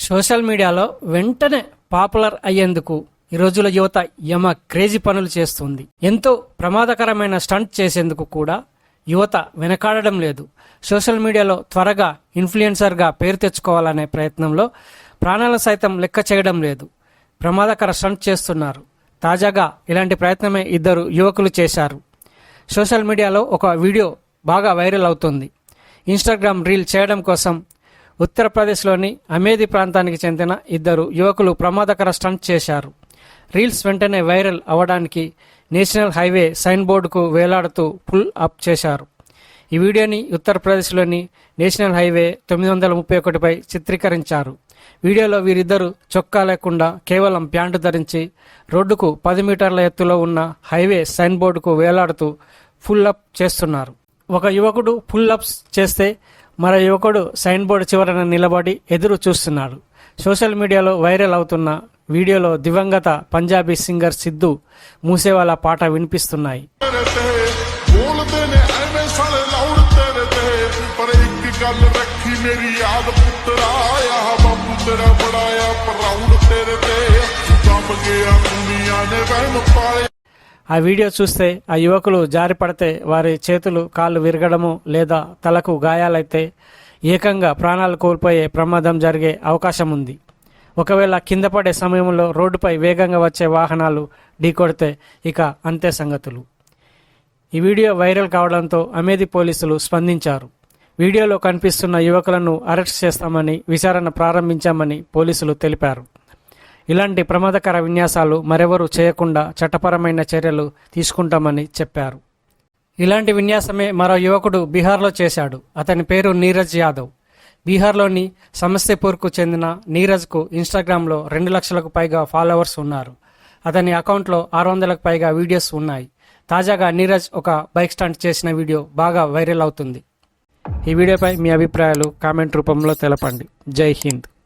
Social మీడియాలో వెంటనే popular అయ్యేందుకు ఈ రోజుల యువత యమ క్రేజీ పనులు చేస్తుంది. ఎంతో ప్రమాదకరమైన స్టంట్ చేసేందుకు కూడా యువత వెనకాడడం లేదు. సోషల్ మీడియాలో త్వరగా ఇన్ఫ్లుయెన్సర్గా పేరు తెచ్చుకోవాలనే ప్రయత్నంలో ప్రాణాలను సైతం లెక్క చేయడం లేదు. ప్రమాదకర స్టంట్ చేస్తున్నారు. తాజాగా ఇలాంటి ప్రయత్నమే ఇద్దరు యువకులు చేశారు. సోషల్ మీడియాలో ఒక వీడియో బాగా వైరల్ అవుతుంది. ఇన్స్టాగ్రామ్ రీల్ చేయడం కోసం ఉత్తరప్రదేశ్లోని అమేధి ప్రాంతానికి చెందిన ఇద్దరు యువకులు ప్రమాదకర స్టంట్ చేశారు. రీల్స్ వెంటనే వైరల్ అవ్వడానికి నేషనల్ హైవే సైన్ బోర్డుకు వేలాడుతూ పుల్ అప్ చేశారు. ఈ వీడియోని ఉత్తరప్రదేశ్లోని నేషనల్ హైవే తొమ్మిది వందల ముప్పై ఒకటిపై చిత్రీకరించారు. వీడియోలో వీరిద్దరూ చొక్కా లేకుండా కేవలం ప్యాంటు ధరించి రోడ్డుకు పది మీటర్ల ఎత్తులో ఉన్న హైవే సైన్ బోర్డుకు వేలాడుతూ ఫుల్ అప్ చేస్తున్నారు. ఒక యువకుడు ఫుల్ అప్స్ చేస్తే మరో యువకుడు సైన్ బోర్డు చివరన నిలబడి ఎదురు చూస్తున్నాడు. సోషల్ మీడియాలో వైరల్ అవుతున్న వీడియోలో దివంగత పంజాబీ సింగర్ సిద్ధు మూసేవాల పాట వినిపిస్తున్నాయి. ఆ వీడియో చూస్తే ఆ యువకులు జారిపడితే వారి చేతులు కాళ్ళు విరగడము లేదా తలకు గాయాలైతే ఏకంగా ప్రాణాలు కోల్పోయే ప్రమాదం జరిగే అవకాశం ఉంది. ఒకవేళ కింద పడే సమయంలో రోడ్డుపై వేగంగా వచ్చే వాహనాలు ఢీకొడితే ఇక అంతే సంగతులు. ఈ వీడియో వైరల్ కావడంతో అమేది పోలీసులు స్పందించారు. వీడియోలో కనిపిస్తున్న యువకులను అరెస్ట్ చేస్తామని విచారణ ప్రారంభించామని పోలీసులు తెలిపారు. ఇలాంటి ప్రమాదకర విన్యాసాలు మరెవరూ చేయకుండా చట్టపరమైన చర్యలు తీసుకుంటామని చెప్పారు. ఇలాంటి విన్యాసమే మరో యువకుడు బీహార్లో చేశాడు. అతని పేరు నీరజ్ యాదవ్. బీహార్లోని సమస్తీపూర్కు చెందిన నీరజ్కు ఇన్స్టాగ్రామ్లో రెండు లక్షలకు పైగా ఫాలోవర్స్ ఉన్నారు. అతని అకౌంట్లో ఆరు వందలకు పైగా వీడియోస్ ఉన్నాయి. తాజాగా నీరజ్ ఒక బైక్ స్టాండ్ చేసిన వీడియో బాగా వైరల్ అవుతుంది. ఈ వీడియోపై మీ అభిప్రాయాలు కామెంట్ రూపంలో తెలపండి. జై హింద్.